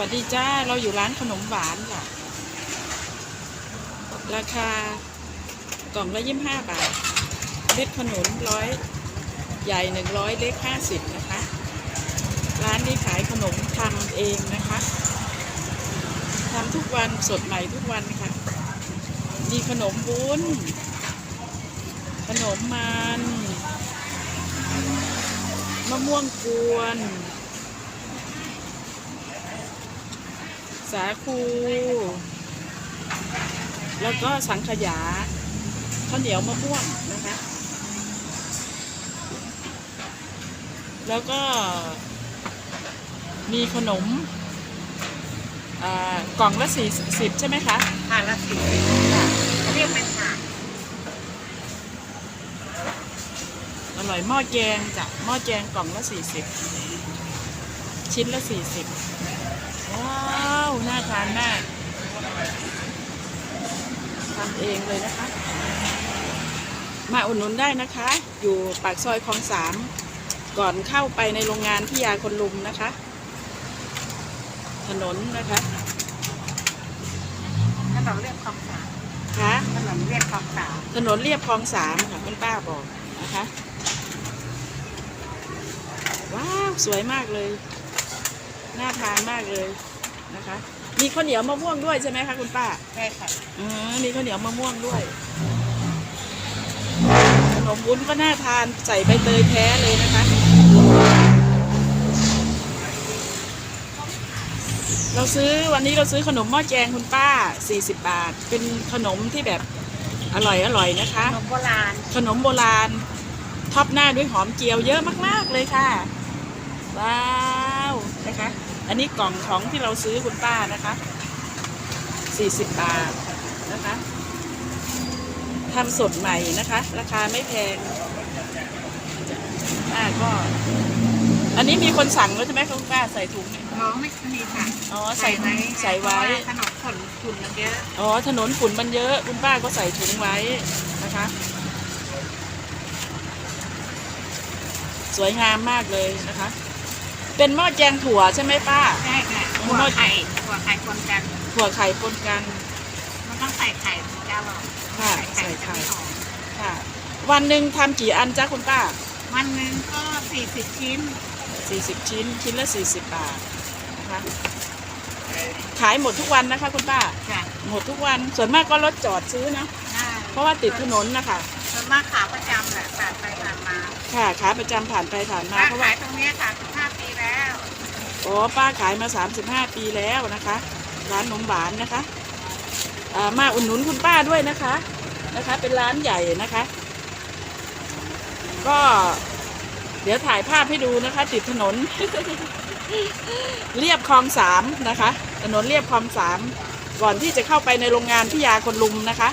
วัสดีจ้า เราอยู่ร้านขนมหวานค่ะ ราคากล่องละยี่ห้าบาทเล็กขนุนร้อยใหญ่หนึ่งร้อยเล็กห้าสิบนะคะ ร้านนี้ขายขนมทำเองนะคะทำทุกวันสดใหม่ทุกวันค่ะ มีขนมวุ้น ขนมมัน มะม่วงกวน สาคู แล้วก็สังขยาข้าวเหนียวมะม่วงนะคะ แล้วก็มีขนมอ่ากล่องละสี่สิบใช่ไหมคะทานละสิบค่ะเรียกเป็นถาดอร่อยหม้อแกงจ้ะหม้อแกงกล่องละสี่สิบชิ้นละสี่สิบว้าว น่าทานมากทำเองเลยนะคะ มาอุดหนุนได้นะคะ อยู่ปากซอยคลองสามก่อนเข้าไปในโรงงานพิยาคนลุมนะคะ ถนนนะคะถนนเรียบคลองสามค่ะถนนเรียบคลองสามถนนเรียบคลองสามค่ะคุณป้าบอกนะคะ ว้าว สวยมากเลย น่าทานมากเลย นะคะ มีข้าวเหนียวมะม่วงด้วยใช่ไหมคะคุณป้าใช่ค่ะอืมมีข้าวเหนียวมะม่วงด้วยขนมวุ้นก็น่าทานใส่ใบเตยแท้เลยนะคะ เราซื้อวันนี้เราซื้อขนมหม้อแจงคุณป้า 40 บาท เป็นขนมที่แบบอร่อยอร่อยนะคะ ขนมโบราณ ขนมโบราณท็อปหน้าด้วยหอมเจียวเยอะมาก ๆ เลยค่ะ ว้าว นะคะ อันนี้กล่องของที่เราซื้อคุณป้านะคะ40บาทนะคะทำสดใหม่นะคะ ราคาไม่แพงป้าก็ อันนี้มีคนสั่งแล้วใช่ไหมคุณป้าใส่ถุงเนี่ยน้องไม่มีค่ะอ๋อใส่ไว้ใส่ไว้เพราะาขนมขนฝุ่นมันเยอะอ๋อถนนฝุ่นมันเยอะคุณป้าก็ใส่ถุงไว้นะคะ สวยงามมากเลยนะคะ เป็นหม้อแจงถั่วใช่ไหมป้า ใช่ค่ะโอ้หัวไข่หัวไข่คนกัน ถั่วไข่ปนกัน มันต้องใส่ไข่ถึงจะอร่อยค่ะใส่ใส่ไข่ไข่จะไม่หอมค่ะ วันหนึ่งทำกี่อันจ้าคุณป้า วันหนึ่งก็สี่สิบชิ้น40ชิ้น ชิ้นละ40บาทนะคะขายหมดทุกวันนะคะคุณป้าค่ะหมดทุกวัน ส่วนมากก็รถจอดซื้อนะได้เพราะว่าติดถนนนะคะส่วนมากขาประจำแหละผ่านไปผ่านมา ค่ะ ขาประจำผ่านไปผ่านมาป้าเพราะว่าขายตรงเนี้สามสิบห้าปีแล้ว โอ้ป้าขายมา 35 ปีแล้วนะคะ ร้านนมหวานนะคะามาอุดหนุนคุณป้าด้วยนะคะนะคะ เป็นร้านใหญ่นะคะ ก็เดี๋ยวถ่ายภาพให้ดูนะคะ ติดถนน เรียบคลองสามนะคะ ถนนเรียบคลองสามก่อนที่จะเข้าไปในโรงงานพิยาคนลุมนะคะ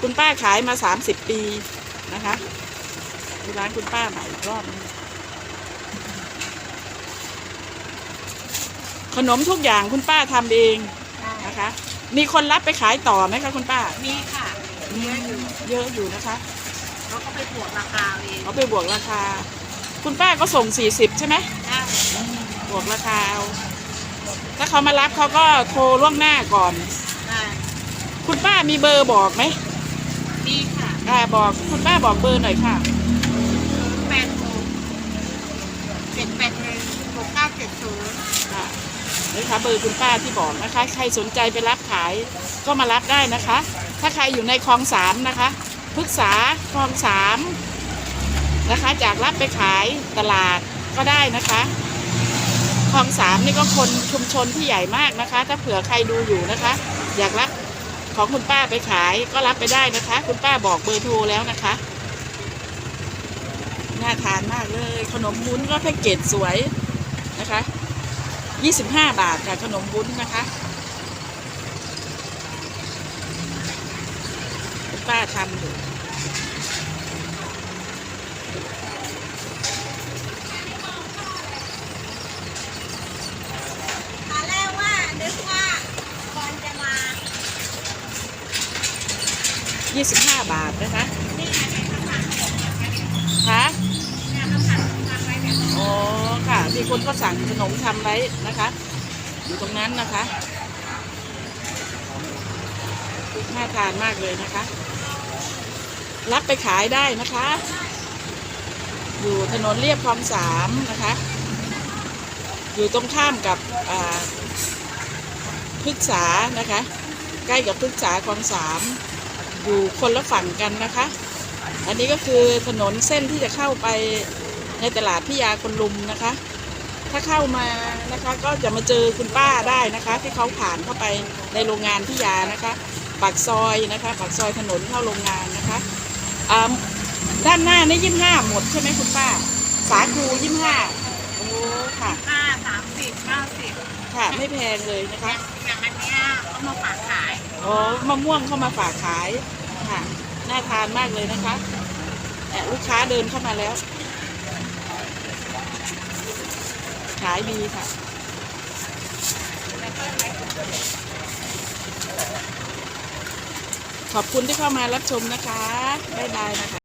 คุณป้าขายมา 30 ปีนะคะร้านคุณป้าใหม่อีกรอบนึง ขนมทุกอย่างคุณป้าทำเองนะคะ มีคนรับไปขายต่อไหมคะคุณป้า มีค่ะเยอะอยู่เยอะอยู่นะคะ เขาก็ไปบวกราคาเองเขาไปบวกราคา คุณป้าก็ส่ง 40 ใช่ไหมได้บวกราคาเอาถ้าเขามารับเขาก็โทรล่วงหน้าก่อน ได้คุณป้ามีเบอร์บอกไหมมีค่ะอ่าบอกคุณป้าบอกเบอร์หน่อยค่ะ แปดหกเจ็ดแปดหนึ่งหกเก้าเจ็ดศูนย์ ค่ะคะเบอร์คุณป้าที่บอกนะคะ ใครสนใจไปรับขายก็มารับได้นะคะ ถ้าใครอยู่ในคลองสามนะคะพฤกษาคลองสามนะคะ จากรับไปขายตลาดก็ได้นะคะคลองสามนี่ก็คนชุมชนที่ใหญ่มากนะคะ ถ้าเผื่อใครดูอยู่นะคะ อยากรับของคุณป้าไปขายก็รับไปได้นะคะ คุณป้าบอกเบอร์โทรแล้วนะคะน่าทานมากเลย ขนมวุ้นก็แพ็กเกจสวยนะคะ 25 บาทค่ะขนมวุ้นนะคะคุณป้าทำอยู่ตอนแรกว่านึกว่าบอลจะมา25บาทนะคะนี่ไงในคำสั่งคะ เนี่ยคนก็สั่งขนมทำไว้นะคะ อยู่ตรงนั้นนะคะน่าทานมากเลยนะคะ รับไปขายได้นะคะ อยู่ถนนเรียบคลองสามนะคะ อยู่ตรงข้ามกับอ่าพฤกษานะคะ ใกล้กับพฤกษาคลองสามอยู่คนละฝั่งกันนะคะ อันนี้ก็คือถนนเส้นที่จะเข้าไปในตลาดพิยาคนลุมนะคะ ถ้าเข้ามานะคะก็จะมาเจอคุณป้าได้นะคะ ที่เขาผ่านเข้าไปในโรงงานพิยานะคะปากซอยนะคะปากซอยถนนเข้าโรงงานนะคะอ่าด้านหน้านี่ยี่ห้าหมดใช่ไหมคุณป้า สาคูยี่ห้าโอ้ค่ะห้าสามสิบเก้าสิบค่ะไม่แพงเลยนะคะอย่างอันเนี้ยเขามาฝากขายอ๋อมะม่วงเข้ามาฝากขายค่ะน่าทานมากเลยนะคะแอบลูกค้าเดินเข้ามาแล้ว ขายดีค่ะ ขอบคุณที่เข้ามารับชมนะคะ บ๊ายบายนะคะ